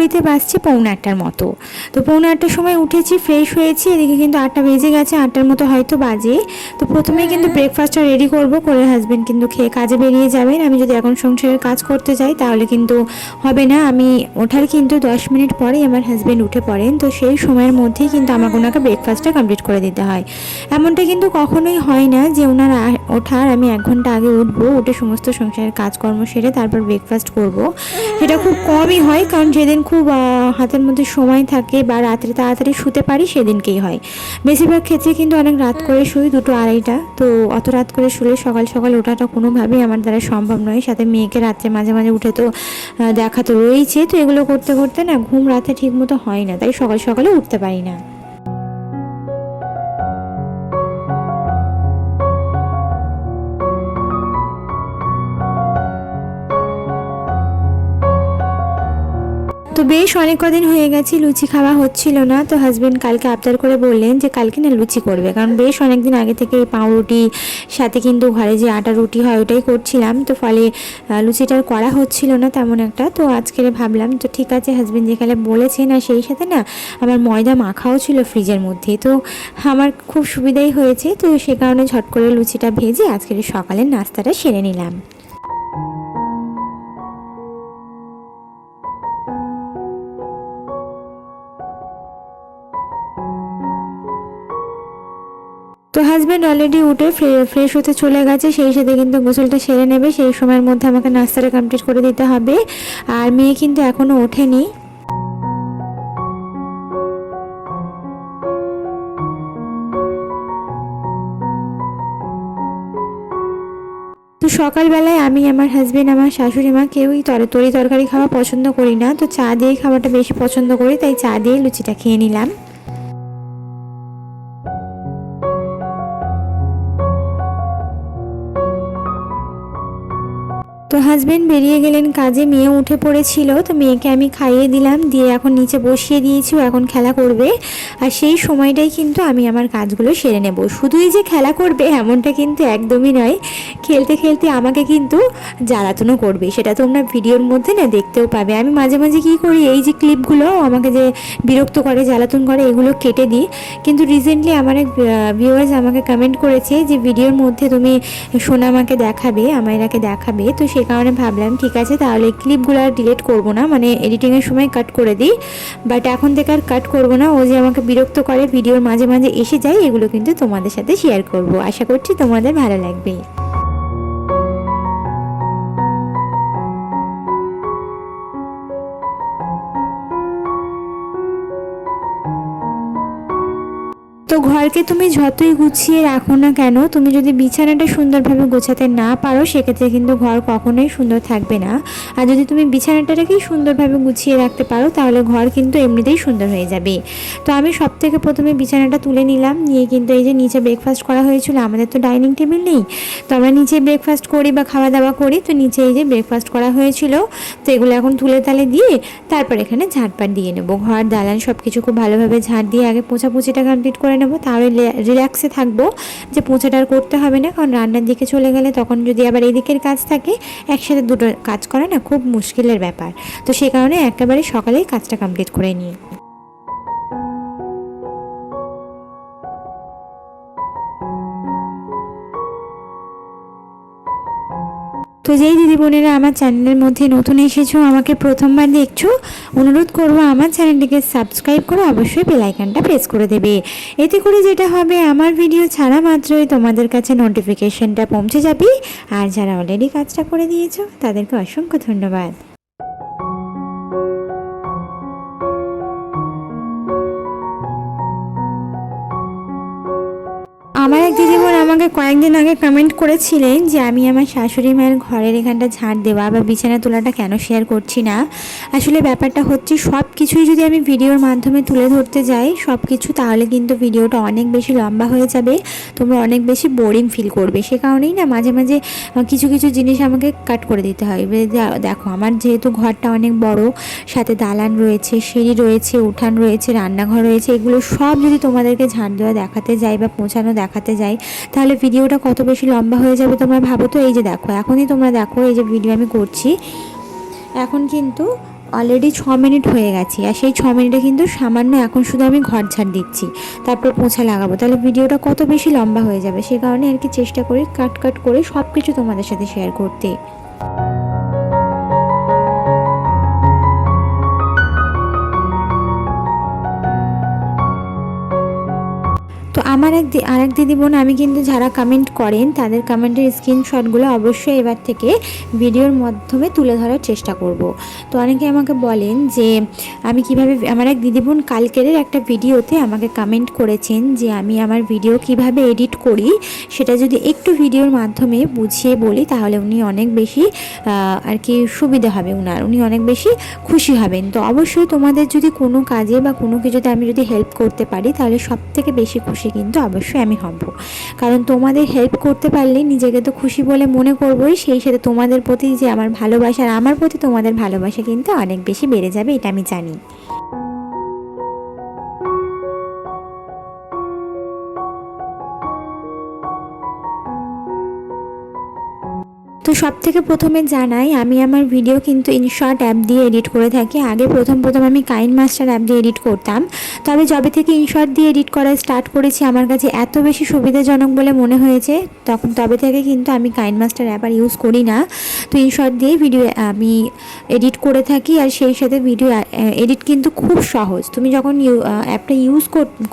ঘড়িতে বাজছে পৌনে আটটার মতো। তো পৌনে আটটার সময় উঠেছি ফ্রেশ হয়েছি এদিকে কিন্তু আটটা বেজে গেছে আটটার মতো হয়তো বাজে। তো প্রথমেই কিন্তু ব্রেকফাস্টটা রেডি করব করে হাজব্যান্ড কিন্তু খেয়ে কাজে বেরিয়ে যাবেন। আমি যদি এখন সংসারের কাজ করতে যাই তাহলে কিন্তু হবে না। আমি ওঠার কিন্তু দশ মিনিট পরেই আমার হাজব্যান্ড উঠে পড়েন। তো সেই সময়ের মধ্যেই কিন্তু আমাকে ওনাকে ব্রেকফাস্টটা কমপ্লিট করে দিতে হয়। এমনটা কিন্তু কখনোই হয় না যে ওনার ওঠার আমি এক ঘণ্টা আগে উঠবো উঠে সমস্ত সংসারের কাজকর্ম সেরে তারপর ব্রেকফাস্ট করব। এটা খুব কমই হয় কারণ যেদিন খুব হাতের মধ্যে সময় থাকে বা রাত্রে তাড়াতাড়ি শুতে পারি সেদিনকেই হয়। বেশিরভাগ ক্ষেত্রে কিন্তু অনেক রাত করে শুই দুটো আড়াইটা। তো অত রাত করে শুলে সকাল সকাল ওঠাটা কোনোভাবেই আমার দ্বারা সম্ভব নয়। সাথে মেয়েকে রাত্রে মাঝে মাঝে উঠে তো দেখা তো রয়েছে তো এগুলো করতে করতে না ঘুম রাতে ঠিক মতো হয় না। তাই সকাল সকালে উঠতে পারি না। বেশ অনেক কদিন হয়ে গেছে লুচি খাওয়া হচ্ছিল না। তো হাজব্যান্ড কালকে আবদার করে বললেন যে, কালকে না লুচি করবে। কারণ বেশ অনেক দিন আগে থেকে এই পাউরুটি, সাথে কিন্তু ঘরে যে আটা রুটি হয় ওটাই করছিলাম। তো ফলে লুচিটার করা হচ্ছিল না তেমন একটা। তো আজকে ভাবলাম, তো ঠিক আছে হাজব্যান্ড যেখানে বলেছেন আর সেই সাথে না আমার ময়দা মাখাও ছিল ফ্রিজের মধ্যে। তো আমার খুব সুবিধাই হয়েছে। তো সে কারণে ঝট করে লুচিটা ভেজে আজকের সকালের নাস্তাটা সেরে নিলাম। তো হাজব্যান্ড অলরেডি উঠে ফ্রেশ হতে চলে গেছে, সেই সাথে কিন্তু গোসলটা সেরে নেবে, সেই সময়ের মধ্যে আমাকে নাস্তাটা কমপ্লিট করে দিতে হবে। আর মেয়ে কিন্তু এখনও ওঠেনি। তো সকালবেলায় আমি, আমার হাজবেন্ড আমার শাশুড়ি মা কেউই তরি তরকারি খাওয়া পছন্দ করি না। তো চা দিয়ে খাওয়াটা বেশি পছন্দ করি, তাই চা দিয়ে লুচিটা খেয়ে নিলাম। তো হাজবেন্ড বেরিয়ে গেলেন, কাজে মেয়ে উঠে পড়েছিল, তো মেয়েকে আমি খাইয়ে দিলাম, দিয়ে এখন নিচে বসিয়ে দিয়েছি এখন খেলা করবে। আর সেই সময়টাই কিন্তু আমি আমার কাজগুলো সেরে নেব। শুধুই যে খেলা করবে এমনটা কিন্তু একদমই নয়। খেলতে খেলতে আমাকে কিন্তু জ্বালাতনও করবে, সেটা তোমরা ভিডিওর মধ্যে না দেখতেও পাবে। আমি মাঝে মাঝে কী করি, এই যে ক্লিপগুলো, আমাকে যে বিরক্ত করে, জ্বালাতন করে, এগুলো কেটে দিই। কিন্তু রিসেন্টলি আমার এক ভিউয়ার্স আমাকে কমেন্ট করেছে যে, ভিডিওর মধ্যে তুমি সোনামাকে দেখাবে, আমায়রাকে দেখাবে। তো সে কারণে ভাবলাম, ঠিক আছে, তাহলে ক্লিপগুলো আর ডিলিট করব না মানে এডিটিংয়ের সময় কাট করে দিই। বাট এখন থেকে আর কাট করব না, ও যে আমাকে বিরক্ত করে, ভিডিওর মাঝে মাঝে এসে যায়, এগুলো কিন্তু তোমাদের সাথে শেয়ার করব। আশা করছি তোমাদের ভালো লাগবে। ঘরকে তুমি যতই গুছিয়ে রাখো না কেন, তুমি যদি বিছানাটা সুন্দরভাবে গোছাতে না পারো, সেক্ষেত্রে কিন্তু ঘর কখনোই সুন্দর থাকবে না। আর যদি তুমি বিছানাটাকেই সুন্দরভাবে গুছিয়ে রাখতে পারো, তাহলে ঘর কিন্তু এমনিতেই সুন্দর হয়ে যাবে। তো আমি সব থেকে প্রথমে বিছানাটা তুলে নিলাম, নিয়ে কিন্তু এই যে নিচে ব্রেকফাস্ট করা হয়েছিল, আমাদের তো ডাইনিং টেবিল নেই। তো আমরা নিচে ব্রেকফাস্ট করি বা খাওয়া দাওয়া করি, তো নিচে এই যে ব্রেকফাস্ট করা হয়েছিল, তো এগুলো এখন তুলে তালে দিয়ে তারপর এখানে ঝাঁটপাট দিয়ে নেব। ঘর, দালান সব কিছু খুব ভালোভাবে ঝাঁট দিয়ে আগে পোছাপুছিটা কমপ্লিট করে নেব। তাহলে রিল্যাক্সে থাকব। যে পোঁছাটা আর করতে হবে না, কারণ রান্নার দিকে চলে গেলে তখন যদি আবার এদিকের কাজ থাকে, একসাথে দুটো কাজ করা না খুব মুশকিলের ব্যাপার। তো সেই কারণে একেবারে সকালেই কাজটা কমপ্লিট করে নিই। তো যেই দিদি বোনেরা আমার চ্যানেলের মধ্যে নতুন এসেছ, আমাকে প্রথমবার দেখছ, অনুরোধ করব আমার চ্যানেলটিকে সাবস্ক্রাইব করে অবশ্যই বেলাইকানটা প্রেস করে দেবে। এতে করে যেটা হবে, আমার ভিডিও ছাড়া মাত্রই তোমাদের কাছে নোটিফিকেশনটা পৌঁছে যাবে। আর যারা অলরেডি কাজটা করে দিয়েছ, তাদেরকে অসংখ্য ধন্যবাদ। আমার এক দিদিবোন আমাকে কয়েকদিন আগে কমেন্ট করেছিলেন যে আমি আমার শাশুড়ি মায়ের ঘরের এখানটা ঝাড় দেওয়া বা বিছানা তোলাটা কেন শেয়ার করছি না। আসলে ব্যাপারটা হচ্ছে সব কিছুই যদি আমি ভিডিওর মাধ্যমে তুলে ধরতে যাই, সব কিছু তাহলে কিন্তু ভিডিওটা অনেক বেশি লম্বা হয়ে যাবে, তোমরা অনেক বেশি বোরিং ফিল করবে। সে কারণেই না মাঝে মাঝে কিছু কিছু জিনিস আমাকে কাট করে দিতে হয়। দেখো আমার যেহেতু ঘরটা অনেক বড়, সাথে দালান রয়েছে, সিঁড়ি রয়েছে, উঠান রয়েছে, রান্নাঘর রয়েছে, এগুলো সব যদি তোমাদেরকে ঝাড় দেওয়া দেখাতে যাই বা পৌঁছানো দেখাতে যাই। তাহলে ভিডিওটা কত বেশি লম্বা হয়ে যাবে তোমরা ভাবো তো? এই যে দেখো, এখনই তোমরা দেখো এই যে ভিডিও আমি করছি। এখন কিন্তু অলরেডি ছ মিনিট হয়ে গেছে আর সেই ছ মিনিটে কিন্তু সামান্য এখন শুধু আমি ঘর ঝাড় দিচ্ছি। তারপর পৌঁছা লাগাবো। তাহলে ভিডিওটা কত বেশি লম্বা হয়ে যাবে? সে কারণে আর কি চেষ্টা করি, কাট কাট করে সব কিছু তোমাদের সাথে শেয়ার করতে। আমার এক আর এক দিদি বোন, আমি কিন্তু যারা কমেন্ট করেন, তাদের কমেন্টের স্ক্রিনশটগুলো অবশ্যই এবার থেকে ভিডিওর মাধ্যমে তুলে ধরার চেষ্টা করব। তো অনেকে আমাকে বলেন যে, আমি কীভাবে আমার এক দিদি বোন কালকের একটা ভিডিওতে আমাকে কমেন্ট করেছেন যে, আমি আমার ভিডিও কীভাবে এডিট করি, সেটা যদি একটু ভিডিওর মাধ্যমে বুঝিয়ে বলি, তাহলে উনি অনেক বেশি আর কি সুবিধা হবে উনার। উনি অনেক বেশি খুশি হবেন। তো অবশ্যই তোমাদের যদি কোনো কাজে বা কোনো কিছুতে আমি যদি হেল্প করতে পারি, তাহলে সব থেকে বেশি খুশি কিন্তু অবশ্যই আমি হব। কারণ তোমাদের হেল্প করতে পারলে নিজেকে তো খুশি বলে মনে করবোই, সেই সাথে তোমাদের প্রতি যে আমার ভালোবাসা আর আমার প্রতি তোমাদের ভালোবাসা কিন্তু অনেক বেশি বেড়ে যাবে, এটা আমি জানি। তো সব থেকে প্রথমে জানাই, আমি আমার ভিডিও কিন্তু ইনশর্ট অ্যাপ দিয়ে এডিট করে থাকি। আগে প্রথম প্রথম আমি কাইন মাস্টার অ্যাপ দিয়ে এডিট করতাম। তবে যবে থেকে ইনশর্ট দিয়ে এডিট করা স্টার্ট করেছি, আমার কাছে এত বেশি সুবিধাজনক বলে মনে হয়েছে, তখন তবে থেকে কিন্তু আমি কাইন মাস্টার অ্যাপ আর ইউজ করি না। তো ইনশর্ট দিয়ে ভিডিও আমি এডিট করে থাকি আর সেই সাথে ভিডিও এডিট কিন্তু খুব সহজ। তুমি যখন অ্যাপটা ইউজ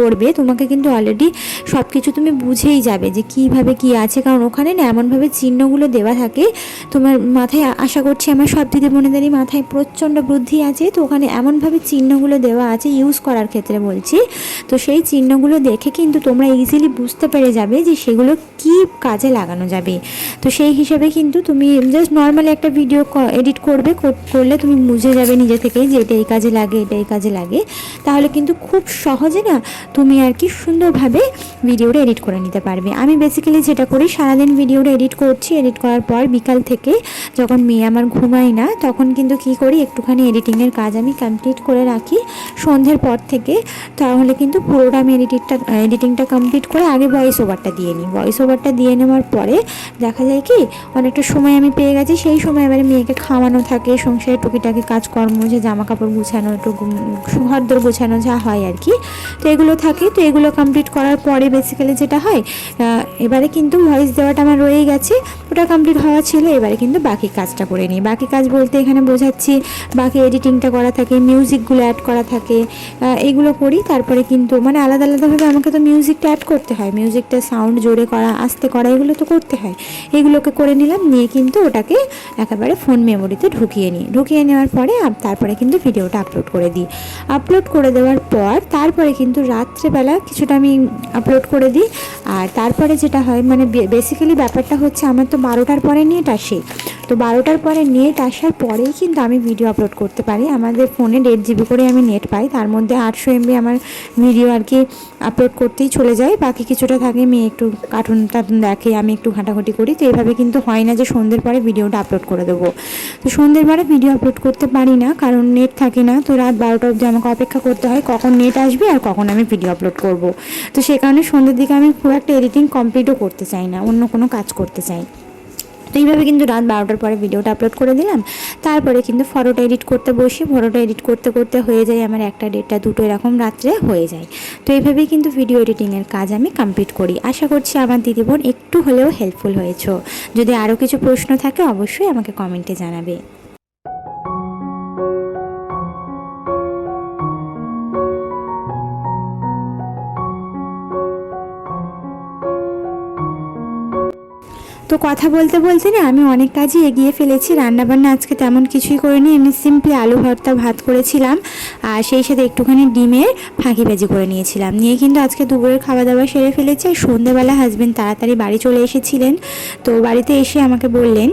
করবে, তোমাকে কিন্তু অলরেডি সব কিছু তুমি বুঝেই যাবে যে কীভাবে কি আছে। কারণ ওখানে না এমনভাবে চিহ্নগুলো দেওয়া থাকে তোমার মাথায় আশা করছি আমার সব দিদি বোনেদেরই মাথায় প্রচণ্ড বুদ্ধি আছে। তো ওখানে এমনভাবে চিহ্নগুলো দেওয়া আছে ইউজ করার ক্ষেত্রে বলছি। তো সেই চিহ্নগুলো দেখে কিন্তু তোমরা ইজিলি বুঝতে পেরে যাবে যে সেগুলো কি কাজে লাগানো যাবে। তো সেই হিসাবে কিন্তু তুমি জাস্ট নর্মালি একটা ভিডিও এডিট করবে, কর- করলে তুমি বুঝে যাবে নিজে থেকে যে এটা এই কাজে লাগে, এটা এই কাজে লাগে। তাহলে কিন্তু খুব সহজে না তুমি আর কি সুন্দরভাবে ভিডিওটা এডিট করে নিতে পারবে। আমি বেসিক্যালি যেটা করি, সারাদিন ভিডিওটা এডিট করছি। এডিট করার পর বিকাল থেকে যখন মেয়ে আমার ঘুমায় না, তখন কিন্তু কি করি, একটুখানি এডিটিংয়ের কাজ আমি কমপ্লিট করে রাখি। সন্ধ্যের পর থেকে তাহলে কিন্তু পুরোটা আমি এডিটিংটা এডিটিংটা কমপ্লিট করে আগে ভয়েস ওভারটা দিয়ে নিই। ভয়েস ওভারটা দিয়ে নেওয়ার পরে দেখা যায় কি, অনেকটা সময় আমি পেয়ে গেছি, সেই সময় এবারে মেয়েকে খাওয়ানো থাকে, সংসারে টুকিটাকি কাজকর্ম, যে জামা কাপড় গুছানো, একটু ঘরদোর গোছানো যা হয় আর কি। তো এগুলো থাকে, তো এগুলো কমপ্লিট করার পরে বেসিক্যালি যেটা হয় এবারে কিন্তু ভয়েস দেওয়াটা আমার রয়েই গেছে ওটা কমপ্লিট হওয়া ছিল এবারে কিন্তু বাকি কাজটা করে নিই। বাকি কাজ বলতে এখানে বোঝাচ্ছি বাকি এডিটিংটা করা থাকে মিউজিকগুলো অ্যাড করা থাকে আহ, এইগুলো করি তারপরে কিন্তু মানে আলাদা আলাদাভাবে আমাকে তো মিউজিকটা অ্যাড করতে হয়। মিউজিকটা সাউন্ড জোরে করা আস্তে করা এগুলো তো করতে হয়। এগুলোকে করে নিলাম নিয়ে কিন্তু ওটাকে একেবারে ফোন মেমোরিতে ঢুকিয়ে নিই। ঢুকিয়ে নেওয়ার পরে তারপরে কিন্তু ভিডিওটা আপলোড করে দিই। আপলোড করে দেওয়ার পর তারপরে কিন্তু রাত্রেবেলা কিছুটা আমি আপলোড করে দিই আর তারপরে যেটা হয় মানে বেসিক্যালি ব্যাপারটা হচ্ছে আমার তো বারোটার পরে নেট আসে। তো বারোটার পরে নেট আসার পরেই কিন্তু আমি ভিডিও আপলোড করতে পারি। আমাদের ফোনে দেড় জিবি করে আমি নেট পাই। তার মধ্যে আটশো এমবি আমার ভিডিও আর কি আপলোড করতেই চলে যায়। বাকি কিছুটা থাকে, মেয়ে একটু কার্টুন টার্টুন দেখে, আমি একটু ঘাঁটাঘাঁটি করি। তো এভাবে কিন্তু হয় না যে সন্ধ্যের পরে ভিডিওটা আপলোড করে দেবো। তো সন্ধ্যের পরে ভিডিও আপলোড করতে পারি না, কারণ নেট থাকে না। তো রাত বারোটা অবধি আমাকে অপেক্ষা করতে হয়, কখন নেট আসবে আর কখন আমি ভিডিও আপলোড করব। তো সে কারণে সন্ধ্যের দিকে আমি খুব একটা এডিটিং কমপ্লিটও করতে চাই না, অন্য কোনো কাজ করতে চাই। তো এইভাবে কিন্তু রাত বারোটার পরে ভিডিওটা আপলোড করে দিলাম। তারপরে কিন্তু ফটোটা এডিট করতে বসি ফটোটা এডিট করতে করতে হয়ে যায় আমার একটা ডেটটা দুটো এরকম রাত্রে হয়ে যায়। তো এইভাবেই কিন্তু ভিডিও এডিটিংয়ের কাজ আমি কমপ্লিট করি। আশা করছি আমার দিদি বোন একটু হলেও হেল্পফুল হয়েছ। যদি আরও কিছু প্রশ্ন থাকে অবশ্যই আমাকে কমেন্টে জানাবে। তো কথা বলতে বলতে না আমি অনেক কাজই এগিয়ে ফেলেছি। রান্নাবান্না আজকে তেমন কিছুই করিনি, এমনি সিম্পলি আলু ভর্তা ভাত করেছিলাম আর সেই সাথে একটুখানি ডিমের ফাঁকি ভাজি করে নিয়েছিলাম। নিয়ে কিন্তু আজকে দুপুরের খাওয়া দাওয়া সেরে ফেলেছি আর সন্ধ্যেবেলা হাজবেন্ড তাড়াতাড়ি বাড়ি চলে এসেছিলেন। তো বাড়িতে এসে আমাকে বললেন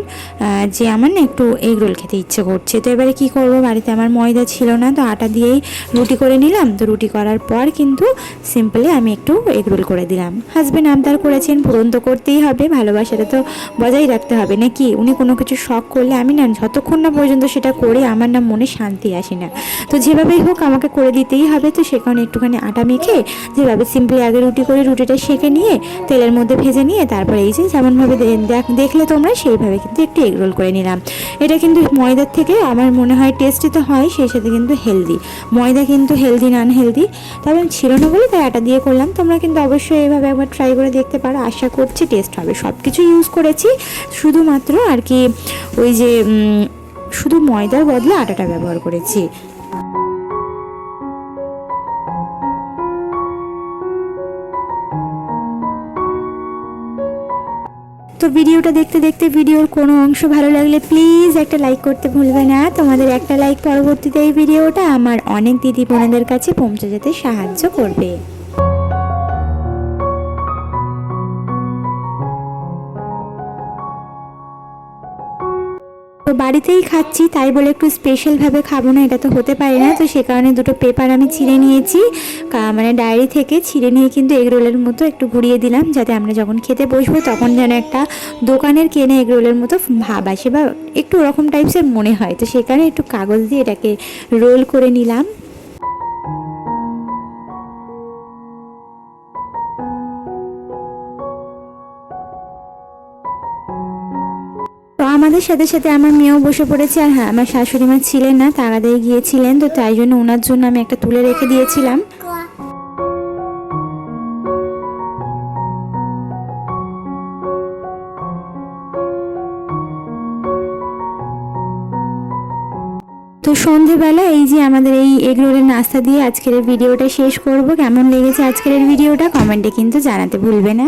যে আমার না একটু এগ রোল খেতে ইচ্ছে করছে। তো এবারে কি করব? বাড়িতে আমার ময়দা ছিল না, তো আটা দিয়েই রুটি করে নিলাম। তো রুটি করার পর কিন্তু সিম্পলি আমি একটু এগ রোল করে দিলাম। হাজবেন্ড আবদার করেছেন, পূরণ তো করতেই হবে, ভালোবাসাটা তো বজায় রাখতে হবে। নাকি উনি কোনো কিছু শখ করলে আমি না যতক্ষণ না পর্যন্ত সেটা করে আমার না মনে শান্তি আসে না। তো যেভাবেই হোক আমাকে করে দিতেই হবে। তো সে কারণে একটুখানি আটা মেখে যেভাবে সিম্পলি আগে রুটি করে রুটিটা সেঁকে নিয়ে তেলের মধ্যে ভেজে নিয়ে তারপরে এই যে যেমনভাবে দেখ- দেখলে তোমরা সেইভাবে কিন্তু একটু এগ রোল করে নিলাম। এটা কিন্তু ময়দার থেকে আমার মনে হয় টেস্টি তো হয়, সেই সাথে কিন্তু হেলদি ময়দা কিন্তু হেলদি না আনহেলদি তবে ছিল না বলে তাই আটা দিয়ে করলাম। তোমরা কিন্তু অবশ্যই এইভাবে একবার ট্রাই করে দেখতে পারো। আশা করছি টেস্ট হবে। সব কিছু ইউজ করেছি, শুধুমাত্র আর কি ওই যে শুধু ময়দার বদলে আটাটা ব্যবহার করেছি। তো ভিডিওটা দেখতে দেখতে ভিডিওর কোনো অংশ ভালো লাগলে প্লিজ একটা লাইক করতে ভুলবে না। তোমাদের একটা লাইক পরবর্তীতে এই ভিডিওটা আমার অনেক দিদি বোনেদের কাছে পৌঁছে যেতে সাহায্য করবে। বাড়িতেই খাচ্ছি, তাই বলে একটু স্পেশালভাবে খাব না, এটা তো হতে পারে না। তো সে কারণে দুটো পেপার আমি ছিঁড়ে নিয়েছি। মানে ডায়েরি থেকে ছিঁড়ে নিয়ে কিন্তু এগরোলের মতো একটু ঘুরিয়ে দিলাম, যাতে আমরা যখন খেতে বসবো তখন যেন একটা দোকানের কেনে এগরোলের মতো ভাব আসে, বা একটু ওরকম টাইপসের মনে হয়। তো সেখানে একটু কাগজ দিয়ে এটাকে রোল করে নিলাম। আমাদের সাথে সাথে আমার মেয়েও বসে পড়েছে আর হ্যাঁ আমার শাশুড়ি মা ছিলেন না তাগাদায় গিয়েছিলেন, তো তাই জন্য ওনার জন্য আমি একটা তুলে রেখে দিয়েছিলাম। তো সন্ধেবেলা এই যে আমাদের এই এগরোলের নাস্তা দিয়ে আজকের ভিডিওটা শেষ করব। কেমন লেগেছে আজকের ভিডিওটা কমেন্টে কিন্তু জানাতে ভুলবে না।